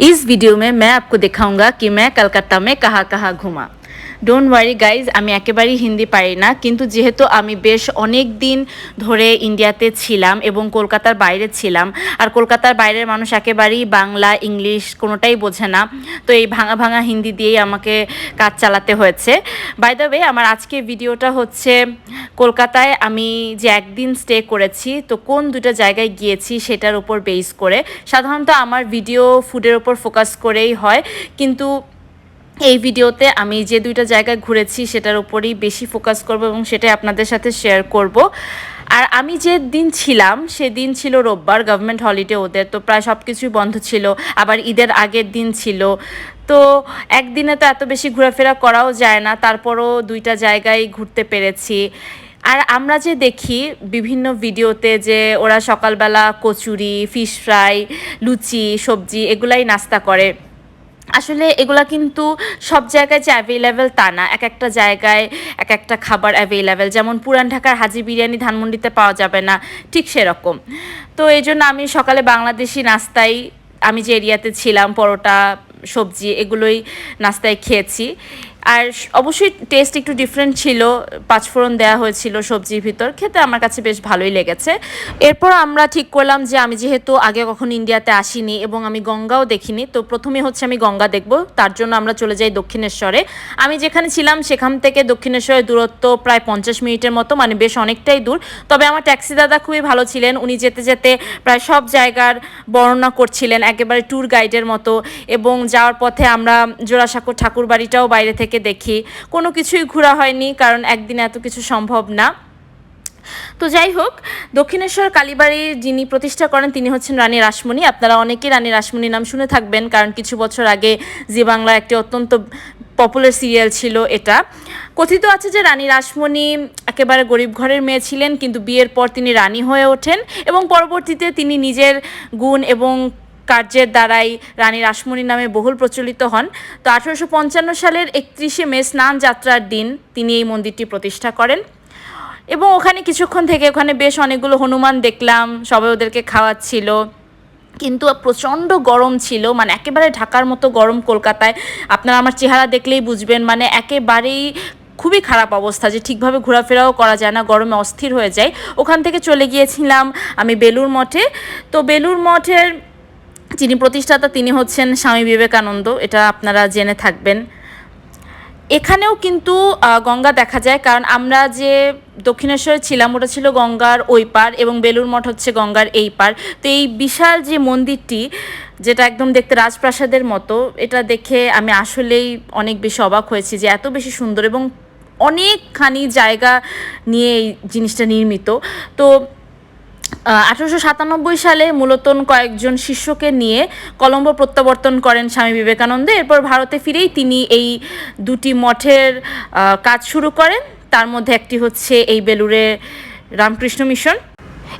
इस वीडियो में मैं आपको दिखाऊँगा कि मैं कलकत्ता में कहाँ कहाँ घुमा। ডোন্ট ওয়ারি গাইজ আমি একেবারেই হিন্দি পারি না, কিন্তু যেহেতু আমি বেশ অনেক দিন ধরে ইন্ডিয়াতে ছিলাম এবং কলকাতার বাইরে ছিলাম, আর কলকাতার বাইরের মানুষ একেবারেই বাংলা, ইংলিশ কোনোটাই বোঝে না, তো এই ভাঙা ভাঙা হিন্দি দিয়েই আমাকে কাজ চালাতে হয়েছে। বাই দ্য ওয়ে আমার আজকে ভিডিওটা হচ্ছে কলকাতায় আমি যে একদিন স্টে করেছি, তো কোন দুটো জায়গায় গিয়েছি সেটার উপর বেস করে। সাধারণত আমার ভিডিও ফুডের ওপর ফোকাস করেই হয়, কিন্তু এই ভিডিওতে আমি যে দুইটা জায়গায় ঘুরেছি সেটার উপরেই বেশি ফোকাস করব এবং সেটাই আপনাদের সাথে শেয়ার করব। আর আমি যে দিন ছিলাম সেদিন ছিল রোববার গভর্নমেন্ট হলিডে ওদের, তো প্রায় সব কিছুই বন্ধ ছিল। আবার ঈদের আগের দিন ছিল। তো একদিনে তো এত বেশি ঘোরাফেরা করাও যায় না, তারপরও দুইটা জায়গায় ঘুরতে পেরেছি। আর আমরা যে দেখি বিভিন্ন ভিডিওতে যে ওরা সকালবেলা কচুরি ফিশ ফ্রাই লুচি, সবজি, এগুলাই নাস্তা করে। আসলে এগুলা কিন্তু সব জায়গায় যে অ্যাভেলেবেল তা না। এক একটা জায়গায় এক একটা খাবার অ্যাভেলেবেল যেমন পুরান ঢাকার হাজি বিরিয়ানি ধানমন্ডিতে পাওয়া যাবে না, ঠিক সেরকম। তো এই জন্য আমি সকালে বাংলাদেশি নাস্তায় আমি যে এরিয়াতে ছিলাম, পরোটা, সবজি, এগুলোই নাস্তায় খেয়েছি। আর অবশ্যই টেস্ট একটু ডিফারেন্ট ছিল পাঁচফোড়ন দেওয়া হয়েছিল সবজির ভিতর, খেতে আমার কাছে বেশ ভালোই লেগেছে। এরপর আমরা ঠিক করলাম যে আমি যেহেতু আগে কখন ইন্ডিয়াতে আসিনি এবং আমি গঙ্গাও দেখিনি, তো প্রথমে হচ্ছে আমি গঙ্গা দেখব, তার জন্য আমরা চলে যাই দক্ষিণেশ্বরে। আমি যেখানে ছিলাম সেখান থেকে দক্ষিণেশ্বরের দূরত্ব প্রায় পঞ্চাশ মিনিটের মতো মানে বেশ অনেকটাই দূর। তবে আমার ট্যাক্সি দাদা খুবই ভালো ছিলেন, উনি যেতে যেতে প্রায় সব জায়গার বর্ণনা করছিলেন, একেবারে ট্যুর গাইডের মতো। এবং যাওয়ার পথে আমরা জোড়াসাঁকো ঠাকুর বাড়িটাও বাইরে থেকে দেখি। কোনো কিছুই ঘোরা হয়নি, কারণ একদিনে এত কিছু সম্ভব না। তো যাই হোক, দক্ষিণেশ্বর কালীবাড়ি যিনি প্রতিষ্ঠা করেন, তিনি হচ্ছেন রানী রাসমণি। আপনারা অনেকেই রানী রাসমণি নাম শুনে থাকবেন, কারণ কিছু বছর আগে জি বাংলা একটি অত্যন্ত পপুলার সিরিয়াল ছিল এটা। কথিত আছে যে রানী রাসমণি একেবারে গরিব ঘরের মেয়ে ছিলেন, কিন্তু বিয়ের পর তিনি রানী হয়ে ওঠেন এবং পরবর্তীতে তিনি নিজের গুণ এবং কার্যের দ্বারাই রানী রাসমণি নামে বহুল প্রচলিত হন। তো আঠারোশো পঞ্চান্ন সালের একত্রিশে মে স্নান যাত্রার দিন তিনি এই মন্দিরটি প্রতিষ্ঠা করেন। এবং ওখানে কিছুক্ষণ থেকে ওখানে বেশ অনেকগুলো হনুমান দেখলাম, সবাই ওদেরকে খাওয়াচ্ছিল। কিন্তু প্রচণ্ড গরম ছিল মানে একেবারে ঢাকার মতো গরম কলকাতায়। আপনারা আমার চেহারা দেখলেই বুঝবেন মানে একেবারেই খুবই খারাপ অবস্থা যে ঠিকভাবে ঘোরাফেরাও করা যায় না, গরমে অস্থির হয়ে যায়। ওখান থেকে চলে গিয়েছিলাম আমি বেলুর মঠে। তো বেলুর মঠের যিনি প্রতিষ্ঠাতা, তিনি হচ্ছেন স্বামী বিবেকানন্দ, এটা আপনারা জেনে থাকবেন। এখানেও কিন্তু গঙ্গা দেখা যায়, কারণ আমরা যে দক্ষিণেশ্বরে ছিলাম, ওটা ছিল গঙ্গার ওই পার এবং বেলুর মঠ হচ্ছে গঙ্গার এই পার তো এই বিশাল যে মন্দিরটি, যেটা একদম দেখতে রাজপ্রাসাদের মতো, এটা দেখে আমি আসলেই অনেক বেশি অবাক হয়েছি যে এত বেশি সুন্দর এবং অনেকখানি জায়গা নিয়ে এই জিনিসটা নির্মিত। তো আঠারোশো সাতানব্বই সালে মূলত কয়েকজন শিষ্যকে নিয়ে কলম্বো প্রত্যাবর্তন করেন স্বামী বিবেকানন্দ। এরপর ভারতে ফিরেই তিনি এই দুটি মঠের কাজ শুরু করেন। তার মধ্যে একটি হচ্ছে এই বেলুরে রামকৃষ্ণ মিশন।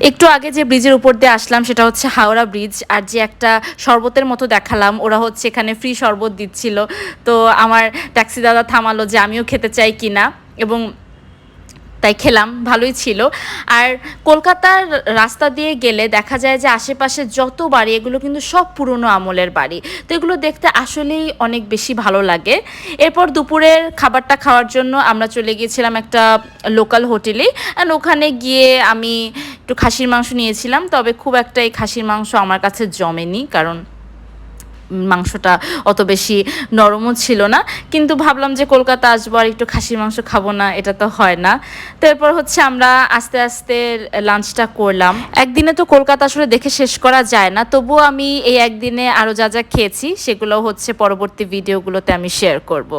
একটু আগে যে ব্রিজের উপর দিয়ে আসলাম, সেটা হচ্ছে হাওড়া ব্রিজ। আর যে একটা শরবতের মতো দেখালাম, ওরা হচ্ছে এখানে ফ্রি শরবত দিচ্ছিল। তো আমার ট্যাক্সি দাদা থামালো যে আমিও খেতে চাই কিনা। এবং তাই খেলাম, ভালোই ছিল। আর কলকাতার রাস্তা দিয়ে গেলে দেখা যায় যে আশেপাশে যত বাড়ি, এগুলো কিন্তু সব পুরনো আমলের বাড়ি। তো এগুলো দেখতে আসলেই অনেক বেশি ভালো লাগে। এরপর দুপুরের খাবারটা খাওয়ার জন্য আমরা চলে গিয়েছিলাম একটা লোকাল হোটেলে। অ্যান্ড ওখানে গিয়ে আমি একটু খাসির মাংস নিয়েছিলাম, তবে খুব একটা এই খাসির মাংস আমার কাছে জমেনি, কারণ মাংসটা অত বেশি নরমও ছিল না। কিন্তু ভাবলাম যে কলকাতা আসব আর একটু খাসির মাংস খাব না, এটা তো হয় না। তারপর হচ্ছে আমরা আস্তে আস্তে লাঞ্চটা করলাম। একদিনে তো কলকাতা আসলে দেখে শেষ করা যায় না, তবুও আমি এই একদিনে আরও যা যা খেয়েছি সেগুলো হচ্ছে পরবর্তী ভিডিওগুলোতে আমি শেয়ার করব।